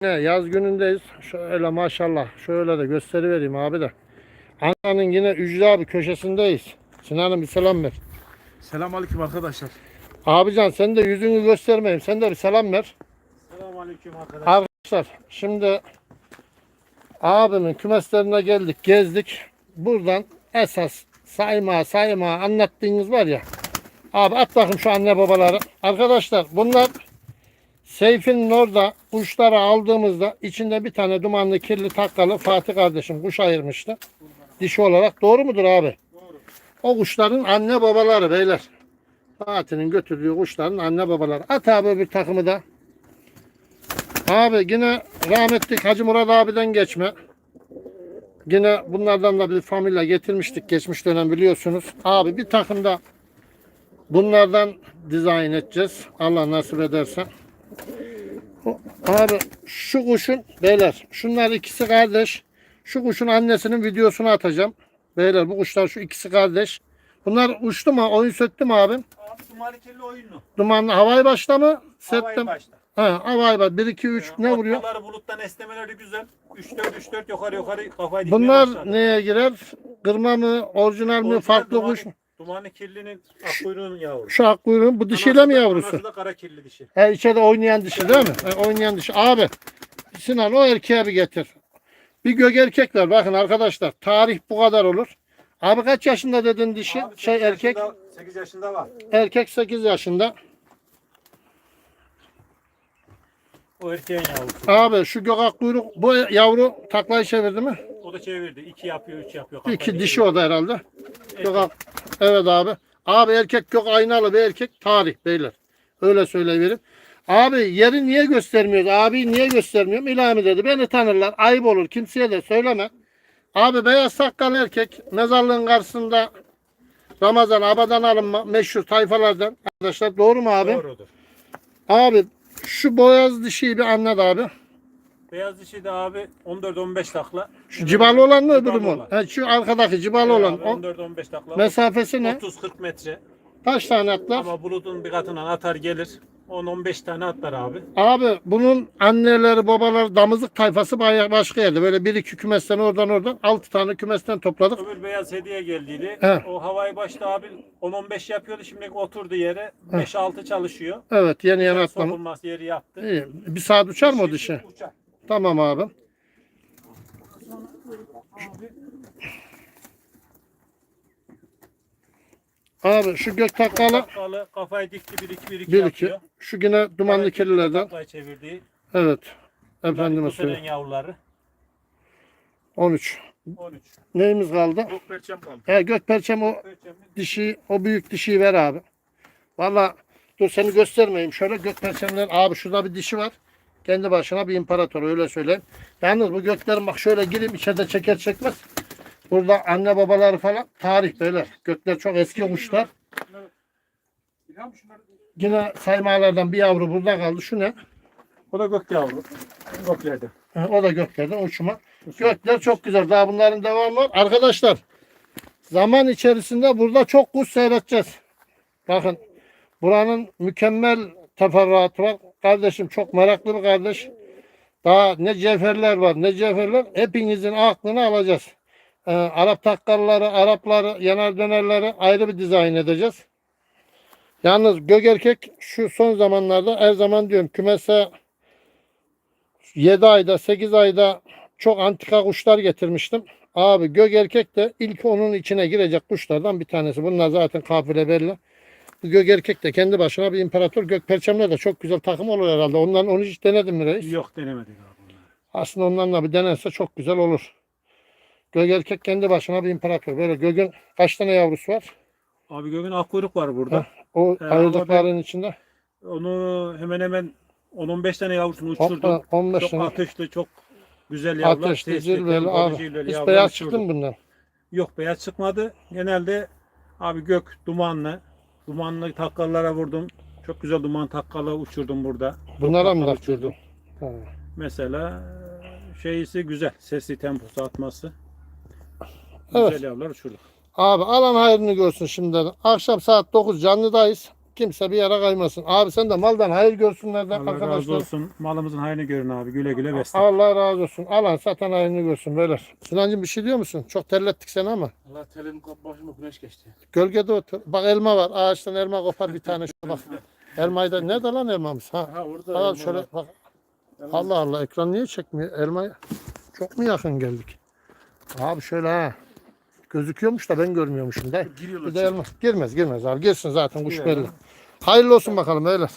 Ne yaz günündeyiz. Şöyle maşallah. Şöyle de gösterivereyim abi de. Ananın yine Ücra abi köşesindeyiz. Sinan'ım bir selam ver. Selamünaleyküm arkadaşlar. Abican sen de yüzünü göstermeyeyim. Sen de bir selam ver. Selamünaleyküm arkadaşlar. Arkadaşlar şimdi abimin kümeslerine geldik, gezdik. Buradan esas sayma sayma anlattığınız var ya. Abi at bakayım şu anne babaları. Arkadaşlar bunlar Seyfi'nin orada kuşları aldığımızda içinde bir tane dumanlı kirli takkalı Fatih kardeşim kuş ayırmıştı. Dişi olarak. Doğru mudur abi? O kuşların anne babaları beyler. Fatih'in götürdüğü kuşların anne babaları. At abi bir takımı da. Abi yine rahmetli Hacı Murat abiden geçme. Yine bunlardan da bir familya getirmiştik geçmiş dönem biliyorsunuz. Abi bir takım da bunlardan dizayn edeceğiz. Allah nasip ederse. Abi şu kuşun beyler şunlar ikisi kardeş. Şu kuşun annesinin videosunu atacağım. Beyler bu kuşlar şu ikisi kardeş. Bunlar uçtu mu? Oyun söktü mü abim? Abi Sumali kirli oyunu. Dumanlı havai başta mı? Havayı mi? başta. Ha, havai baş. 1 2 3 ne vuruyor? Ortaları buluttan esnemeleri güzel. 3-4 3-4 yukarı yukarı kafayı dikmeye Bunlar başladı. neye girer? Kırma mı? Orijinal mi? Orijinal Farklı kuş mu? Dumanlı kirlinin akkuyruğunun yavrusu. Şu akkuyruğun bu dişiyle mi yavrusu? Anası da kara kirli dişi. He içeride oynayan dişi değil mi? He, oynayan dişi. Abi Sinan o erkeğe bir getir. Bir gök erkek var. Bakın arkadaşlar tarih bu kadar olur. Abi kaç yaşında dedin dişi? Abi şey sekiz erkek. Yaşında, 8 yaşında var. Erkek 8 yaşında. O erkeğin yavrusu. Abi şu gök kuyruk bu yavru taklayı çevirdi mi? O da çevirdi. 2 yapıyor 3 yapıyor. İki Kafayı dişi o da herhalde. Gök Evet abi. Abi erkek gök aynalı bir erkek tarih beyler. Öyle söyleyiverim. Abi yeri niye göstermiyoruz? Abi niye göstermiyorum? İlhami dedi. Beni tanırlar. Ayıp olur. Kimseye de söyleme. Abi beyaz sakallı erkek mezarlığın karşısında Ramazan abadan alınma meşhur tayfalardan. Arkadaşlar doğru mu abi? Doğrudur. Abi şu boyaz dişiyi bir anlat abi. Beyaz dişi de abi 14-15 takla. Şu cibalı olan öbürü Cibalı mü? olan. Şu arkadaki cibalı olan. O 14-15 takla. mesafesi ne? 30-40 metre. Kaç tane atlar? Ama bulutun bir katından atar gelir. 10-15 tane atlar abi. Abi bunun anneleri babaları damızlık tayfası bayağı başka yerde. Böyle bir iki kümesten oradan oradan altı tane kümesten topladık. Öbür beyaz hediye geldiydi. He. O havayı başta abi 10-15 yapıyordu. Şimdi oturdu yere. 5-6 çalışıyor. Evet yeni yeni atlama. Sokulması yeri yaptı. İyi. Bir saat uçar mı o dişi? Uçar. Tamam abi. Abi şu gök takalı Takkalı kafayı dikti 1-2 1-2 bir iki. yapıyor. Şu yine dumanlı Evet, kirlilerden. Taklayı çevirdiği. Evet. Efendime söyleyeyim. yavruları. 13. 13. Neyimiz kaldı? Çok perçem kaldı. He gök perçem o dişi, o büyük dişiyi ver abi. Valla dur seni göstermeyeyim. Şöyle gök perçemler. Abi şurada bir dişi var. Kendi başına bir imparator öyle söyleyeyim. Yalnız bu göklerin bak şöyle gireyim içeride çeker çekmez. Burada anne babaları falan tarih beyler. Gökler çok eski kuşlar. Yine saymalardan bir yavru burada kaldı. Şu ne? O da gök yavru. Göklerde. Ha, O da göklerden uçuma. Gökler çok güzel. Daha bunların devamı var. Arkadaşlar zaman içerisinde burada çok kuş seyredeceğiz. Bakın buranın mükemmel teferruatı var. Kardeşim çok meraklı bir kardeş. Daha ne cevherler var ne cevherler. Hepinizin aklını alacağız. Ee, Arap takkalları, Arapları, yanar dönerleri ayrı bir dizayn edeceğiz. Yalnız gök erkek şu son zamanlarda her zaman diyorum kümese 7 ayda 8 ayda çok antika kuşlar getirmiştim. Abi gök erkek de ilk onun içine girecek kuşlardan bir tanesi. Bunlar zaten kafile belli. Bu gök erkek de kendi başına bir imparator. Gök perçemler de çok güzel takım olur herhalde. Ondan onu hiç denedim mi reis? Yok denemedik abi. Aslında onlarla bir denense çok güzel olur. Gök erkek kendi başına bir imparator. Böyle gökün kaç tane yavrusu var? Abi gökün akkuyruk var burada. O Ee, ayırdıkların içinde. Onu hemen hemen 10-15 tane yavrusunu uçurdum. Hoppa, 15 Çok tane. ateşli, çok güzel yavrular. Ateşli, zirveli orijinal Hiç yavrular beyaz uçurdum. çıktı mı bundan? Yok beyaz çıkmadı. Genelde abi gök dumanlı. Dumanlı takkallara vurdum. Çok güzel duman takkalı uçurdum burada. Bunlara mı uçurdum. Ha. Mesela e, şeyisi güzel. Sesli temposu atması. Evet. Güzel yavrular uçurduk. Abi alan hayrını görsün şimdiden. Akşam saat 9 canlıdayız. Kimse bir yere kaymasın. Abi sen de maldan hayır görsünler de Allah razı olsun. Malımızın hayrını görün abi. Güle güle besle. Allah razı olsun. Alan satan hayırını görsün beyler. Sinancığım bir şey diyor musun? Çok terlettik seni ama. Allah telim başıma güneş geçti. Gölgede otur. Bak elma var. Ağaçtan elma kopar bir tane. Şuna bak. Elmayı da nerede lan elmamız? Ha. Ha orada. Al şöyle bak. Allah Allah ekran niye çekmiyor? Elma çok mu yakın geldik? Abi şöyle ha. Gözüküyormuş da ben görmüyormuşum da. Giriyorlar. Bir de elma. Girmez girmez abi. Girsin zaten kuş belli. Hayırlı olsun bakalım beyler.